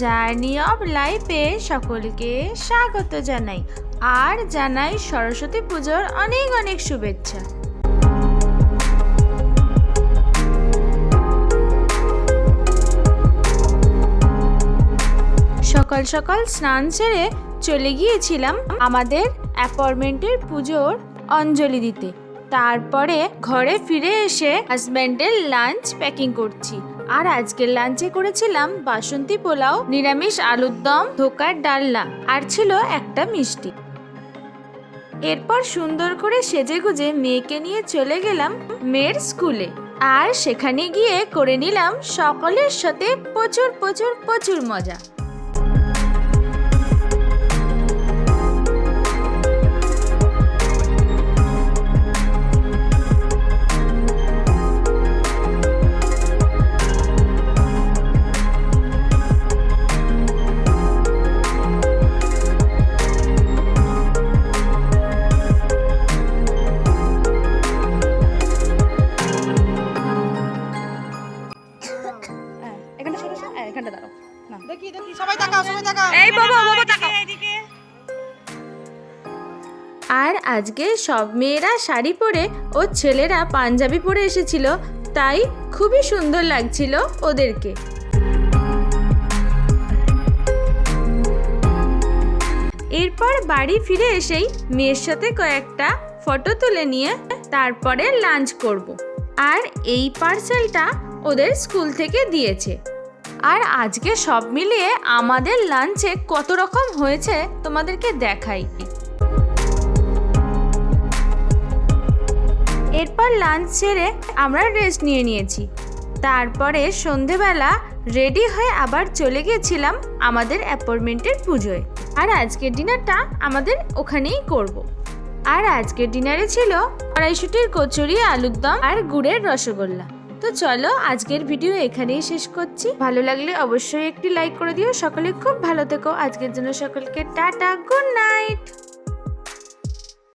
Journey of লাইফে সকলকে স্বাগত জানাই। আর জানাই সরস্বতী পুজোর অনেক অনেক শুভেচ্ছা। সকাল সকাল স্নান সেরে চলে গিয়েছিলাম আমাদের অ্যাপার্টমেন্টের পুজোর অঞ্জলি দিতে। তারপরে ঘরে ফিরে এসে হাজব্যান্ডের লাঞ্চ প্যাকিং করছি। আর আজকের লাঞ্চে করেছিলাম বাসন্তী পোলাও, নিরামিষ আলুর দম, ধোকার ডালনা, আর ছিল একটা মিষ্টি। এরপর সুন্দর করে সেজে গুজে মেয়েকে নিয়ে চলে গেলাম মেয়ের স্কুলে। আর সেখানে গিয়ে করে নিলাম সকলের সাথে প্রচুর প্রচুর প্রচুর মজা। এখানটা দাঁড়াও। না। দেখি দেখি সবাই তাকাও সবাই তাকাও। এই বাবা বাবা তাকাও। আর আজকে সব মেয়েরা শাড়ি পরে ও ছেলেরা পাঞ্জাবি পরে এসেছিল তাই খুবই সুন্দর লাগছিল ওদেরকে। এরপর বাড়ি ফিরে এসেই মেয়ের সাথে কয়েকটা ফটো তুলে নিয়ে তারপরে লাঞ্চ করব। আর এই পার্সেলটা ওদের স্কুল থেকে দিয়েছে। আর আজকে সব মিলিয়ে আমাদের লাঞ্চে কত রকম হয়েছে তোমাদেরকে দেখাই। এরপর লাঞ্চ সেরে আমরা রেস্ট নিয়ে নিয়েছি। তারপরে সন্ধেবেলা রেডি হয়ে আবার চলে গেছিলাম আমাদের অ্যাপার্টমেন্টের পুজোয়। আর আজকের ডিনারটা আমাদের ওখানেই করব। আর আজকের ডিনারে ছিল কড়াইশুটির কচুরি, আলুর দম আর গুড়ের রসগোল্লা। তো চলো আজকের ভিডিও এখানেই শেষ করছি। ভালো লাগলে অবশ্যই একটি লাইক করে দিও। সকলে খুব ভালো থেকো। আজকের জন্য সকলকে টাটা। Good night.